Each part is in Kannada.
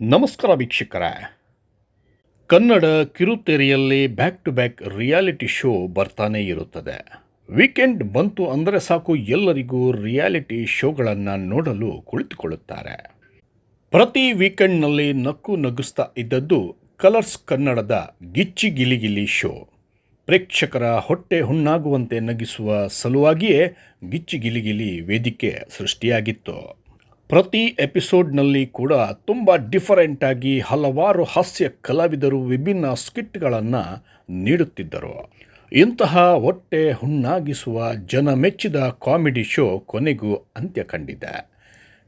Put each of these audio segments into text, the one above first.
ನಮಸ್ಕಾರ ವೀಕ್ಷಕರೇ. Kannada ಕಿರುತೆರೆಯಲ್ಲಿ back to back reality show ಬರ್ತಾನೇ ಇರುತ್ತದೆ. ವೀಕೆಂಡ್ ಬಂತು ಅಂದರೆ ಸಾಕು ಎಲ್ಲರಿಗೂ ರಿಯಾಲಿಟಿ ಶೋಗಳನ್ನು ನೋಡಲು ಕುಳಿತುಕೊಳ್ಳುತ್ತಾರೆ. ಪ್ರತಿ ವೀಕೆಂಡ್ನಲ್ಲಿ ನಕ್ಕು ನಗುಸ್ತಾ ಇದ್ದದ್ದು ಕಲರ್ಸ್ ಕನ್ನಡದ ಗಿಚ್ಚಿ ಗಿಲಿಗಿಲಿ ಶೋ ಪ್ರೇಕ್ಷಕರ ಹೊಟ್ಟೆ ಹುಣ್ಣಾಗುವಂತೆ ನಗಿಸುವ ಸಲುವಾಗಿಯೇ ಗಿಚ್ಚಿ ಗಿಲಿಗಿಲಿ ವೇದಿಕೆ ಸೃಷ್ಟಿಯಾಗಿತ್ತು. ಪ್ರತಿ ಎಪಿಸೋಡ್ನಲ್ಲಿ ಕೂಡ ತುಂಬ ಡಿಫರೆಂಟಾಗಿ ಹಲವಾರು ಹಾಸ್ಯ ಕಲಾವಿದರು ವಿಭಿನ್ನ ಸ್ಕಿಟ್ಗಳನ್ನು ನೀಡುತ್ತಿದ್ದರು. ಇಂತಹ ಹೊಟ್ಟೆ ಹುಣ್ಣಾಗಿಸುವ ಜನ ಮೆಚ್ಚಿದ ಕಾಮಿಡಿ ಶೋ ಕೊನೆಗೂ ಅಂತ್ಯ ಕಂಡಿದೆ.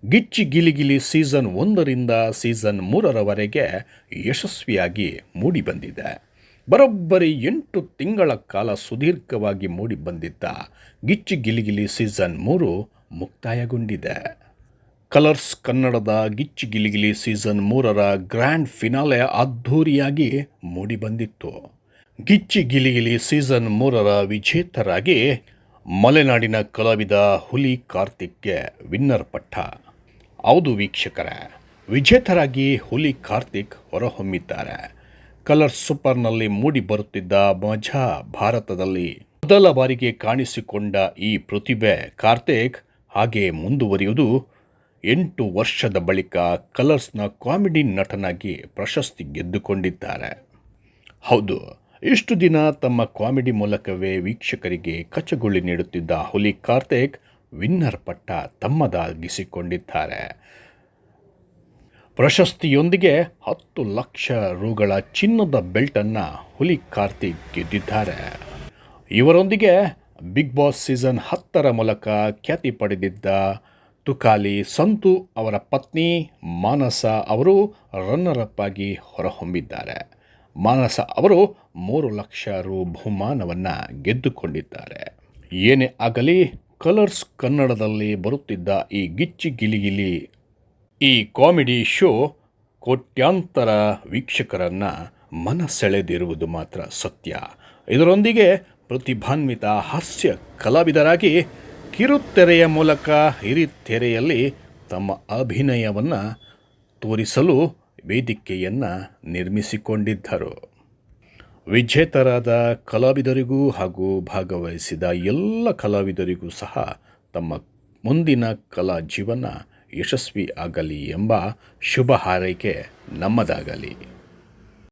ಗಿಚ್ಚಿ ಗಿಲಿಗಿಲಿ ಸೀಸನ್ ಒಂದರಿಂದ ಸೀಸನ್ ಮೂರರವರೆಗೆ ಯಶಸ್ವಿಯಾಗಿ ಮೂಡಿಬಂದಿದೆ ಬರೋಬ್ಬರಿ ಎಂಟು ತಿಂಗಳ ಕಾಲ ಸುದೀರ್ಘವಾಗಿ ಮೂಡಿಬಂದಿದ್ದ ಗಿಚ್ಚಿ ಗಿಲಿಗಿಲಿ ಸೀಸನ್ ಮೂರು ಮುಕ್ತಾಯಗೊಂಡಿದೆ. ಕಲರ್ಸ್ ಕನ್ನಡದ ಗಿಚ್ಚಿ ಗಿಲಿಗಿಲಿ ಸೀಸನ್ ಮೂರರ ಗ್ರ್ಯಾಂಡ್ ಫಿನಾಲೆ ಅದ್ಧೂರಿಯಾಗಿ ಮೂಡಿಬಂದಿತ್ತು. ಗಿಚ್ಚಿ ಗಿಲಿಗಿಲಿ ಸೀಸನ್ ಮೂರರ ವಿಜೇತರಾಗಿ ಮಲೆನಾಡಿನ ಕಲಾವಿದ ಹುಲಿ ಕಾರ್ತಿಕ್ಗೆ ವಿನ್ನರ್ ಪಟ್ಟ. ಹೌದು ವೀಕ್ಷಕರ, ವಿಜೇತರಾಗಿ ಹುಲಿ ಕಾರ್ತಿಕ್ ಹೊರಹೊಮ್ಮಿದ್ದಾರೆ. ಕಲರ್ ಸೂಪರ್ನಲ್ಲಿ ಮೂಡಿ ಬರುತ್ತಿದ್ದ ಮಜಾ ಭಾರತದಲ್ಲಿ ಮೊದಲ ಬಾರಿಗೆ ಕಾಣಿಸಿಕೊಂಡ ಈ ಪ್ರತಿಭೆ ಕಾರ್ತಿಕ್ ಹಾಗೆ ಮುಂದುವರಿಯುವುದು ಎಂಟು ವರ್ಷದ ಬಳಿಕ ಕಲರ್ಸ್ನ ಕಾಮಿಡಿ ನಟನಾಗಿ ಪ್ರಶಸ್ತಿ ಗೆದ್ದುಕೊಂಡಿದ್ದಾರೆ. ಹೌದು, ಇಷ್ಟು ದಿನ ತಮ್ಮ ಕಾಮಿಡಿ ಮೂಲಕವೇ ವೀಕ್ಷಕರಿಗೆ ಕಚಗುಳಿ ನೀಡುತ್ತಿದ್ದ ಹುಲಿ ಕಾರ್ತಿಕ್ ವಿನ್ನರ್ ಪಟ್ಟ ತಮ್ಮದಾಗಿಸಿಕೊಂಡಿದ್ದಾರೆ. ಪ್ರಶಸ್ತಿಯೊಂದಿಗೆ ಹತ್ತು ಲಕ್ಷ ರುಗಳ ಚಿನ್ನದ ಬೆಲ್ಟನ್ನು ಹುಲಿ ಕಾರ್ತಿಕ್ ಗೆದ್ದಿದ್ದಾರೆ. ಇವರೊಂದಿಗೆ ಬಿಗ್ ಬಾಸ್ ಸೀಸನ್ ಹತ್ತರ ಮೂಲಕ ಖ್ಯಾತಿ ಪಡೆದಿದ್ದ ತುಕಾಲಿ ಸಂತು ಅವರ ಪತ್ನಿ ಮಾನಸ ಅವರು ರನ್ನರ್ ಅಪ್ ಆಗಿ ಹೊರಹೊಮ್ಮಿದ್ದಾರೆ. ಮಾನಸ ಅವರು ಮೂರು ಲಕ್ಷ ರು ಬಹುಮಾನವನ್ನು ಗೆದ್ದುಕೊಂಡಿದ್ದಾರೆ. ಏನೇ ಆಗಲಿ ಕಲರ್ಸ್ ಕನ್ನಡದಲ್ಲಿ ಬರುತ್ತಿದ್ದ ಈ ಗಿಚ್ಚಿ ಗಿಲಿಗಿಲಿ ಈ ಕಾಮಿಡಿ ಶೋ ಕೋಟ್ಯಾಂತರ ವೀಕ್ಷಕರನ್ನು ಮನ ಸೆಳೆದಿರುವುದು ಮಾತ್ರ ಸತ್ಯ. ಇದರೊಂದಿಗೆ ಪ್ರತಿಭಾನ್ವಿತ ಹಾಸ್ಯ ಕಲಾವಿದರಾಗಿ ಕಿರುತೆರೆಯ ಮೂಲಕ ಹಿರಿತೆರೆಯಲ್ಲಿ ತಮ್ಮ ಅಭಿನಯವನ್ನು ತೋರಿಸಲು ವೇದಿಕೆಯನ್ನು ನಿರ್ಮಿಸಿಕೊಂಡಿದ್ದರು. ವಿಜೇತರಾದ ಕಲಾವಿದರಿಗೂ ಹಾಗೂ ಭಾಗವಹಿಸಿದ ಎಲ್ಲ ಕಲಾವಿದರಿಗೂ ಸಹ ತಮ್ಮ ಮುಂದಿನ ಕಲಾ ಜೀವನ ಯಶಸ್ವಿ ಆಗಲಿ ಎಂಬ ಶುಭ ಹಾರೈಕೆ ನಮ್ಮದಾಗಲಿ.